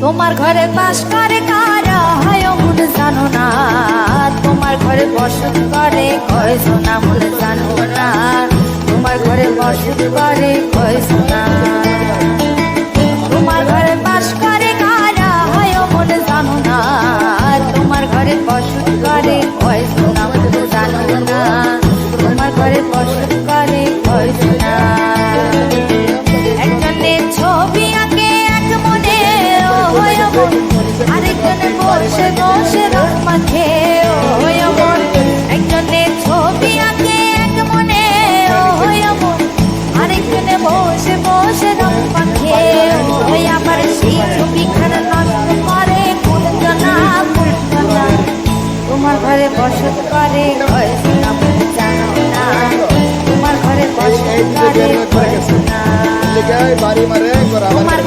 তোমার ঘরে বাস করে কারা? হয় জানো না। তোমার ঘরে বসত করে কয় সোনা মনে জানো না। তোমার ঘরে বসত করে কয় সোনা তোমার ঘরে বাস করে কারা? হয় অমুন জানো না। তোমার ঘরে বসত করে কয় সোনা মনে জানো না। তোমার ঘরে বসত বসে বসে রং মাখে ও একজনে ছবি আঁকে এক মনে ও হয় মন আরেকজনে বসে বসে রং মাখে আমার সেই ছবি খানা নষ্ট করে তোমার ঘরে বসত করে হয়েছে জানো না। তোমার ঘরে বসত করে বাড়ি মারে ঘরে